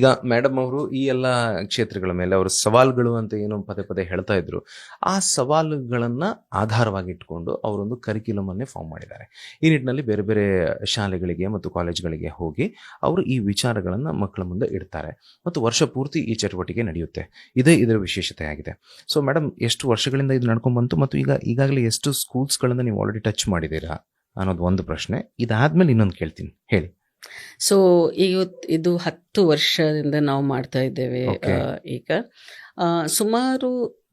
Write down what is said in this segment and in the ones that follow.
ಈಗ ಮೇಡಮ್ ಅವರು ಈ ಎಲ್ಲ ಕ್ಷೇತ್ರಗಳ ಮೇಲೆ ಅವರು ಸವಾಲುಗಳು ಅಂತ ಏನು ಪದೇ ಪದೇ ಹೇಳ್ತಾ ಇದ್ರು, ಆ ಸವಾಲುಗಳನ್ನ ಆಧಾರವಾಗಿ ಇಟ್ಕೊಂಡು ಅವರೊಂದು ಕರಿಕ್ಯುಲಮ್ ಅನ್ನೇ ಫಾರ್ಮ್ ಮಾಡಿದ್ದಾರೆ. ಈ ನಿಟ್ಟಿನಲ್ಲಿ ಬೇರೆ ಬೇರೆ ಶಾಲೆಗಳಿಗೆ ಮತ್ತು ಕಾಲೇಜ್ಗಳಿಗೆ ಹೋಗಿ ಅವರು ಈ ವಿಚಾರಗಳನ್ನ ಮಕ್ಕಳ ಮುಂದೆ ಇಡ್ತಾರೆ ಮತ್ತು ವರ್ಷ ಪೂರ್ತಿ ಈ ಚಟುವಟಿಕೆ ನಡೆಯುತ್ತೆ. ಇದೇ ಇದರ ವಿಶೇಷತೆ ಆಗಿದೆ ಸೊ ಮೇಡಮ್ ಎಷ್ಟು ವರ್ಷಗಳಿಂದ ಇದು ನಡ್ಕೊಂಡ್ ಬಂತು ಮತ್ತು ಈಗ ಈಗಾಗಲೇ ಎಷ್ಟು ಸ್ಕೂಲ್ಸ್ಗಳನ್ನ ನೀವು ಆಲ್ರೆಡಿ ಟಚ್ ಮಾಡಿದ್ದೀರಾ ಅನ್ನೋದು ಒಂದು ಪ್ರಶ್ನೆ. ಇದಾದ್ಮೇಲೆ ಇನ್ನೊಂದು ಕೇಳ್ತೀನಿ. ಹೇಳಿ. ಸೊ ಇವತ್ತು ಇದು ಹತ್ತು ವರ್ಷದಿಂದ ನಾವು ಮಾಡ್ತಾ ಇದ್ದೇವೆ ಈಗ. ಸುಮಾರು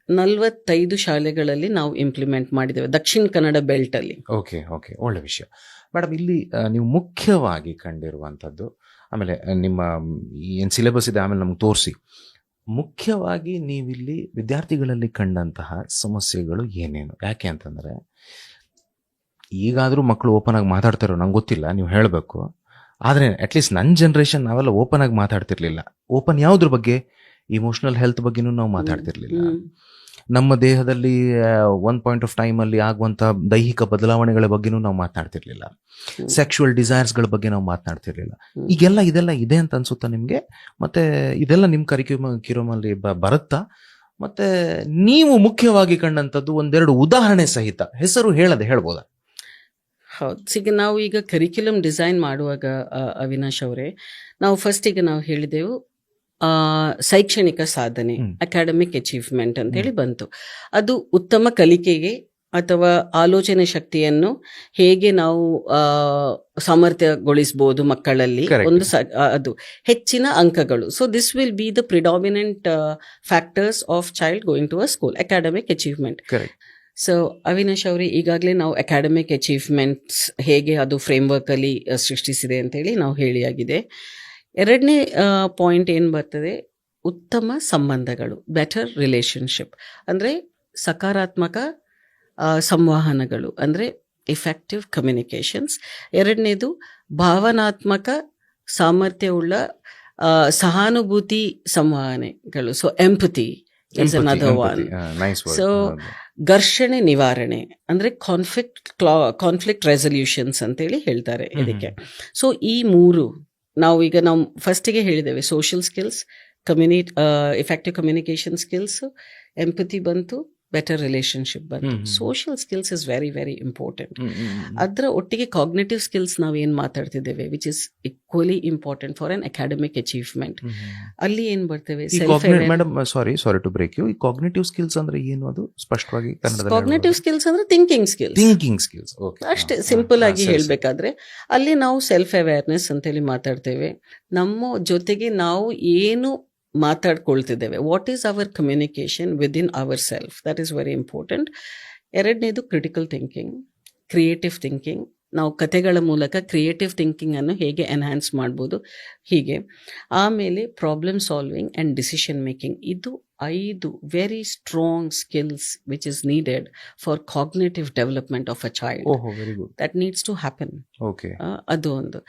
ನಲವತ್ತೈದು ಶಾಲೆಗಳಲ್ಲಿ ನಾವು ಇಂಪ್ಲಿಮೆಂಟ್ ಮಾಡಿದ್ದೇವೆ ದಕ್ಷಿಣ ಕನ್ನಡ ಬೆಲ್ಟ್ ಅಲ್ಲಿ. ಓಕೆ ಓಕೆ ಒಳ್ಳೆ ವಿಷಯ. ಮೇಡಮ್ ಇಲ್ಲಿ ನೀವು ಮುಖ್ಯವಾಗಿ ಕಂಡಿರುವಂಥದ್ದು ಆಮೇಲೆ ನಿಮ್ಮ ಏನು ಸಿಲೆಬಸ್ ಇದೆ ಆಮೇಲೆ ನಮ್ಗೆ ತೋರಿಸಿ. ಮುಖ್ಯವಾಗಿ ನೀವಿಲ್ಲಿ ವಿದ್ಯಾರ್ಥಿಗಳಲ್ಲಿ ಕಂಡಂತಹ ಸಮಸ್ಯೆಗಳು ಏನೇನು? ಯಾಕೆ ಅಂತಂದರೆ ಈಗಾದರೂ ಮಕ್ಕಳು ಓಪನ್ ಆಗಿ ಮಾತಾಡ್ತಾರೋ ನಂಗೆ ಗೊತ್ತಿಲ್ಲ ನೀವು ಹೇಳಬೇಕು. ಆದರೆ ಅಟ್ಲೀಸ್ಟ್ ನನ್ನ ಜನ್ರೇಷನ್ ನಾವೆಲ್ಲ ಓಪನ್ ಆಗಿ ಮಾತಾಡ್ತಿರ್ಲಿಲ್ಲ. ಓಪನ್ ಯಾವುದ್ರ ಬಗ್ಗೆ? ಇಮೋಷನಲ್ ಹೆಲ್ತ್ ಬಗ್ಗೆನೂ ನಾವು ಮಾತಾಡ್ತಿರ್ಲಿಲ್ಲ. ನಮ್ಮ ದೇಹದಲ್ಲಿ ಒನ್ ಪಾಯಿಂಟ್ ಆಫ್ ಟೈಮ್ ಅಲ್ಲಿ ಆಗುವಂತಹ ದೈಹಿಕ ಬದಲಾವಣೆಗಳ ಬಗ್ಗೆನೂ ನಾವು ಮಾತಾಡ್ತಿರ್ಲಿಲ್ಲ. ಸೆಕ್ಶುವಲ್ ಸೆಕ್ಷುವಲ್ ಡಿಸೈರ್ಸ್ಗಳ ಬಗ್ಗೆ ನಾವು ಮಾತನಾಡ್ತಿರ್ಲಿಲ್ಲ. ಈಗೆಲ್ಲ ಇದೆಲ್ಲ ಇದೆ ಅಂತ ಅನ್ಸುತ್ತಾ ನಿಮ್ಗೆ? ಮತ್ತೆ ಇದೆಲ್ಲ ನಿಮ್ ಕರಿಕ್ಯೂಮ್ ಕಿರೋಮಲ್ಲಿ ಬರುತ್ತಾ? ಮತ್ತೆ ನೀವು ಮುಖ್ಯವಾಗಿ ಕಂಡಂತದ್ದು ಒಂದೆರಡು ಉದಾಹರಣೆ ಸಹಿತ. ಹೆಸರು ಹೇಳದೆ ಹೇಳ್ಬೋದಾ? ಹೌದು. ಈಗ ನಾವು ಈಗ ಕರಿಕ್ಯುಲಮ್ ಡಿಸೈನ್ ಮಾಡುವಾಗ ಅವಿನಾಶ್ ಅವರೇ ನಾವು ಫಸ್ಟ್ ಈಗ ನಾವು ಹೇಳಿದೆವು ಆ, ಶೈಕ್ಷಣಿಕ ಸಾಧನೆ ಅಕಾಡೆಮಿಕ್ ಅಚೀವ್ಮೆಂಟ್ ಅಂತ ಹೇಳಿ ಬಂತು. ಅದು ಉತ್ತಮ ಕಲಿಕೆಗೆ ಅಥವಾ ಆಲೋಚನೆ ಶಕ್ತಿಯನ್ನು ಹೇಗೆ ನಾವು ಸಾಮರ್ಥ್ಯಗೊಳಿಸಬಹುದು ಮಕ್ಕಳಲ್ಲಿ ಒಂದು ಅದು ಹೆಚ್ಚಿನ ಅಂಕಗಳು. So this will be the predominant factors of child going to a school academic achievement so Avinash ಅವರೇ, ಈಗಾಗಲೇ ನಾವು ಅಕಾಡೆಮಿಕ್ ಅಚೀವ್ಮೆಂಟ್ಸ್ ಹೇಗೆ ಅದು ಫ್ರೇಮ್ವರ್ಕಲ್ಲಿ ಸೃಷ್ಟಿಸಿದೆ ಅಂತೇಳಿ ನಾವು ಹೇಳಿಯಾಗಿದೆ. ಎರಡನೇ ಪಾಯಿಂಟ್ ಏನು ಬರ್ತದೆ? ಉತ್ತಮ ಸಂಬಂಧಗಳು ಬೆಟರ್ ರಿಲೇಷನ್ಶಿಪ್ ಅಂದರೆ ಸಕಾರಾತ್ಮಕ ಸಂವಹನಗಳು, ಅಂದರೆ ಇಫೆಕ್ಟಿವ್ ಕಮ್ಯುನಿಕೇಷನ್ಸ್ ಎರಡನೇದು ಭಾವನಾತ್ಮಕ ಸಾಮರ್ಥ್ಯವುಳ್ಳ ಸಹಾನುಭೂತಿ ಸಂವಹನೆಗಳು so empathy is another one So, ಘರ್ಷಣೆ ನಿವಾರಣೆ ಅಂದ್ರೆ ಕಾನ್ಫ್ಲಿಕ್ಟ್ ಕಾನ್ಫ್ಲಿಕ್ಟ್ ರೆಸೊಲ್ಯೂಷನ್ಸ್ ಅಂತೇಳಿ ಹೇಳ್ತಾರೆ ಇದಕ್ಕೆ. ಸೊ ಈ ಮೂರು ನಾವು ಈಗ ನಾವು ಫಸ್ಟಿಗೆ ಹೇಳಿದ್ದೇವೆ social skills communi effective communication skills empathy ಬಂತು ಬೆಟರ್ ರಿಲೇಶನ್ಶಿಪ್ ಬಂತು. Social skills is very very important ಅದರ ಒಟ್ಟಿಗೆ ಕಾಗ್ನೇಟಿವ್ ಸ್ಕಿಲ್ಸ್ ನಾವು ಏನು ಮಾತಾಡ್ತಿದ್ದೇವೆ which is equally important for an academic achievement ಅಲ್ಲಿ ಏನ್ ಬರ್ತೇವೆ? Madam sorry sorry to break you ಈ ಕಾಗ್ನೇಟಿವ್ ಸ್ಕಿಲ್ಸ್ ಅಂದ್ರೆ ಏನು ಅದು? ಸ್ಪಷ್ಟವಾಗಿ ಕಾಗ್ನೇಟಿವ್ ಸ್ಕಿಲ್ಸ್ ಅಂದ್ರೆ ಥಿಂಕಿಂಗ್ ಸ್ಕಿಲ್ಸ್ ಥಿಂಕಿಂಗ್ ಸ್ಕಿಲ್ಸ್ ಅಷ್ಟೇ ಸಿಂಪಲ್ ಆಗಿ ಹೇಳಬೇಕಾದ್ರೆ ಅಲ್ಲಿ ನಾವು ಸೆಲ್ಫ್ ಅವೇರ್ನೆಸ್ ಅಂತೇಳಿ ಮಾತಾಡ್ತೇವೆ. ನಮ್ಮ ಜೊತೆಗೆ ನಾವು ಏನು ಮಾತಾಡ್ಕೊಳ್ತಿದ್ದೇವೆ. What is our communication within our self that is very important ಎರಡನೇದು ಕ್ರಿಟಿಕಲ್ ಥಿಂಕಿಂಗ್ ಕ್ರಿಯೇಟಿವ್ ಥಿಂಕಿಂಗ್ ನಾವು ಕತೆಗಳ ಮೂಲಕ ಕ್ರಿಯೇಟಿವ್ ಥಿಂಕಿಂಗ್ ಅನ್ನು ಹೇಗೆ ಎನ್ಹ್ಯಾನ್ಸ್ ಮಾಡ್ಬೋದು? ಹೀಗೆ. ಆಮೇಲೆ problem solving and decision making ಇದು ಐದು very strong skills which is needed for cognitive development of a child that needs to happen okay ಅದು ಒಂದು.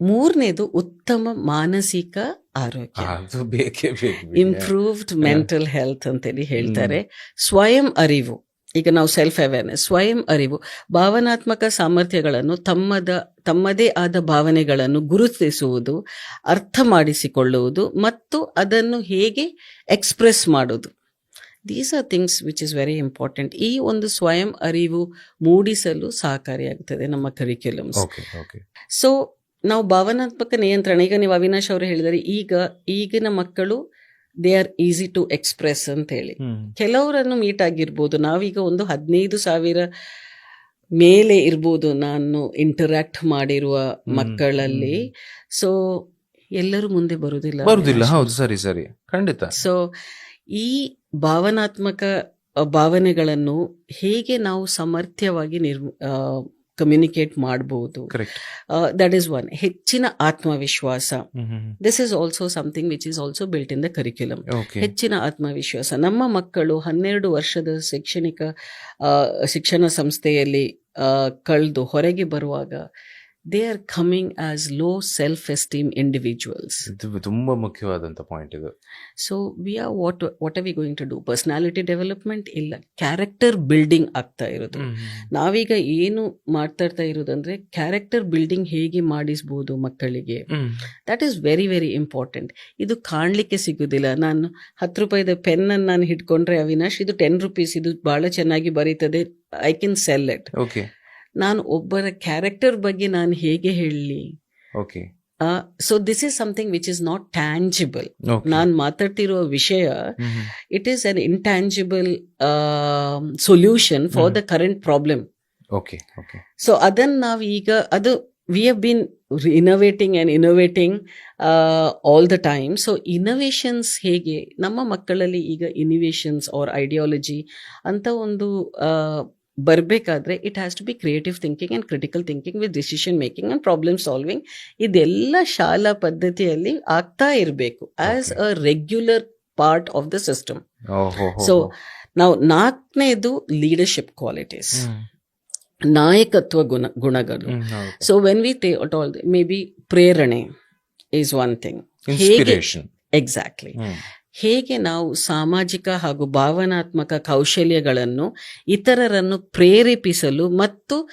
ಮೂರನೇದು ಉತ್ತಮ ಮಾನಸಿಕ ಆರೋಗ್ಯ. ಬೇಕೇ ಇಂಪ್ರೂವ್ಡ್ ಮೆಂಟಲ್ ಹೆಲ್ತ್ ಅಂತೇಳಿ ಹೇಳ್ತಾರೆ. ಸ್ವಯಂ ಅರಿವು. ಈಗ ನಾವು ಸೆಲ್ಫ್ ಅವೇರ್ನೆಸ್ ಸ್ವಯಂ ಅರಿವು. ಭಾವನಾತ್ಮಕ ಸಾಮರ್ಥ್ಯಗಳನ್ನು ತಮ್ಮದ ತಮ್ಮದೇ ಆದ ಭಾವನೆಗಳನ್ನು ಗುರುತಿಸುವುದು ಅರ್ಥ ಮಾಡಿಸಿಕೊಳ್ಳುವುದು ಮತ್ತು ಅದನ್ನು ಹೇಗೆ ಎಕ್ಸ್ಪ್ರೆಸ್ ಮಾಡುವುದು. These are things which is very important ಈ ಒಂದು ಸ್ವಯಂ ಅರಿವು ಮೂಡಿಸಲು ಸಹಕಾರಿಯಾಗುತ್ತದೆ ನಮ್ಮ ಕರಿಕ್ಯುಲಮ್ಸ್ ಸೊ ನಾವು ಭಾವನಾತ್ಮಕ ನಿಯಂತ್ರಣ ಈಗ ನೀವು ಅವಿನಾಶ್ ಅವರು ಹೇಳಿದರೆ ಈಗ ಈಗಿನ ಮಕ್ಕಳು they are easy to express ಅಂತ ಹೇಳಿ ಕೆಲವರನ್ನು ಮೀಟ್ ಆಗಿರ್ಬೋದು ನಾವೀಗ ಒಂದು ಹದಿನೈದು ಸಾವಿರ ಮೇಲೆ ಇರ್ಬೋದು ನಾನು ಇಂಟರಾಕ್ಟ್ ಮಾಡಿರುವ ಮಕ್ಕಳಲ್ಲಿ. ಸೊ ಎಲ್ಲರೂ ಮುಂದೆ ಬರುವುದಿಲ್ಲ ಬರುವುದಿಲ್ಲ. ಹೌದು ಸರಿ ಸರಿ. ಖಂಡಿತ. ಸೊ ಈ ಭಾವನಾತ್ಮಕ ಭಾವನೆಗಳನ್ನು ಹೇಗೆ ನಾವು ಸಮರ್ಥ್ಯವಾಗಿ ನಿರ್ ಕಮ್ಯುನಿಕೇಟ್ ಮಾಡಬಹುದು ದಟ್ ಈಸ್ ಒನ್ ಹೆಚ್ಚಿನ ಆತ್ಮವಿಶ್ವಾಸ. This is also something which is also built in the curriculum ಹೆಚ್ಚಿನ ಆತ್ಮವಿಶ್ವಾಸ. ನಮ್ಮ ಮಕ್ಕಳು ಹನ್ನೆರಡು ವರ್ಷದ ಶೈಕ್ಷಣಿಕ ಶಿಕ್ಷಣ ಸಂಸ್ಥೆಯಲ್ಲಿ ಕಳೆದು ಹೊರಗೆ ಬರುವಾಗ they are coming as low self esteem individuals ಇದು ತುಂಬಾ ಮುಖ್ಯವಾದಂತ ಪಾಯಿಂಟ್ ಇದು. So we are what what are we going to do personality development ಇಲ್ಲ ಕ್ಯಾರೆಕ್ಟರ್ ಬಿಲ್ಡಿಂಗ್ ಆಗ್ತಾ ಇರೋದು. ನಾವೀಗ ಏನು ಮಾಡ್ತಾ ಇರ್ತಾ ಇರೋದಂದ್ರೆ ಕ್ಯಾರೆಕ್ಟರ್ ಬಿಲ್ಡಿಂಗ್ ಹೇಗೆ ಮಾಡಿಸ್ಬೋದು ಮಕ್ಕಳಿಗೆ? That is very very important ಇದು ಕಾಣಲಿಕ್ಕೆ ಸಿಗುದಿಲ್ಲ. ನಾನು ಹತ್ತು ರೂಪಾಯಿದ ಪೆನ್ ಅನ್ನು ನಾನು ಹಿಡ್ಕೊಂಡ್ರೆ ಅವಿನಾಶ್ ಇದು ಟೆನ್ ರುಪೀಸ್ ಇದು ಬಹಳ ಚೆನ್ನಾಗಿ ಬರೀತದೆ I can sell it okay ನಾನು ಒಬ್ಬರ ಕ್ಯಾರೆಕ್ಟರ್ ಬಗ್ಗೆ ನಾನು ಹೇಗೆ ಹೇಳಲಿ? Okay so this is something which is not tangible ನಾನು ಮಾತಾಡ್ತಿರೋ ವಿಷಯ it is an intangible solution for the current problem okay okay so ಅದನ್ನ ನಾವು ಈಗ ಅದು we have been innovating and innovating all the time so innovations ಹೇಗೆ ನಮ್ಮ ಮಕ್ಕಳಲ್ಲಿ ಈಗ ಇನೋವೇಷನ್ಸ್ ಆರ್ ಐಡಿಯಾಲಜಿ ಅಂತ ಒಂದು ಬರಬೇಕಾದ್ರೆ it has to be creative thinking and critical thinking with decision making and problem solving ಇದೆಲ್ಲ ಶಾಲಾ ಪದ್ಧತಿಯಲ್ಲಿ ಆಗ್ತಾ ಇರಬೇಕು as a regular part of the system so ನಾವು ನಾಲ್ಕನೇದು ಲೀಡರ್ಶಿಪ್ ಕ್ವಾಲಿಟೀಸ್ ನಾಯಕತ್ವ ಗುಣ ಗುಣಗಳು. So when we all may be ಪ್ರೇರಣೆ ಈಸ್ ಒನ್ ಥಿಂಗ್ ಎಕ್ಸಾಕ್ಟ್ಲಿ ಹೇಗೆ ನಾವು ಸಾಮಾಜಿಕ ಹಾಗೂ ಭಾವನಾತ್ಮಕ ಕೌಶಲ್ಯಗಳನ್ನು ಇತರರನ್ನು ಪ್ರೇರೇಪಿಸಲು ಮತ್ತು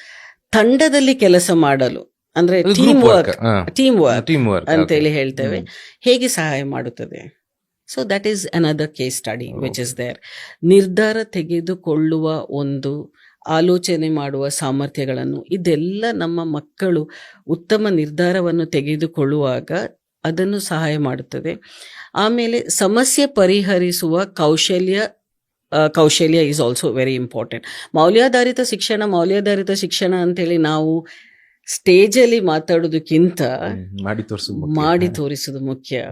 ತಂಡದಲ್ಲಿ ಕೆಲಸ ಮಾಡಲು ಅಂದ್ರೆ team work team work team work ಅಂತೇಳಿ ಹೇಳ್ತೇವೆ. ಹೇಗೆ ಸಹಾಯ ಮಾಡುತ್ತದೆ? So that is another case study which is there ನಿರ್ಧಾರ ತೆಗೆದುಕೊಳ್ಳುವ ಒಂದು ಆಲೋಚನೆ ಮಾಡುವ ಸಾಮರ್ಥ್ಯಗಳನ್ನು ಇದೆಲ್ಲ ನಮ್ಮ ಮಕ್ಕಳು ಉತ್ತಮ ನಿರ್ಧಾರವನ್ನು ತೆಗೆದುಕೊಳ್ಳುವಾಗ ಅದನ್ನು ಸಹಾಯ ಮಾಡುತ್ತದೆ. ಆಮೇಲೆ ಸಮಸ್ಯೆ ಪರಿಹರಿಸುವ ಕೌಶಲ್ಯ ಕೌಶಲ್ಯ ಈಸ್ ಆಲ್ಸೋ ವೆರಿ ಇಂಪಾರ್ಟೆಂಟ್ ಮೌಲ್ಯಾಧಾರಿತ ಶಿಕ್ಷಣ ಮೌಲ್ಯಾಧಾರಿತ ಶಿಕ್ಷಣ ಅಂತೇಳಿ ನಾವು ಸ್ಟೇಜಲ್ಲಿ ಮಾತಾಡೋದಕ್ಕಿಂತ ಮಾಡಿ ತೋರಿಸು ಮಾಡಿ ತೋರಿಸೋದು ಮುಖ್ಯ.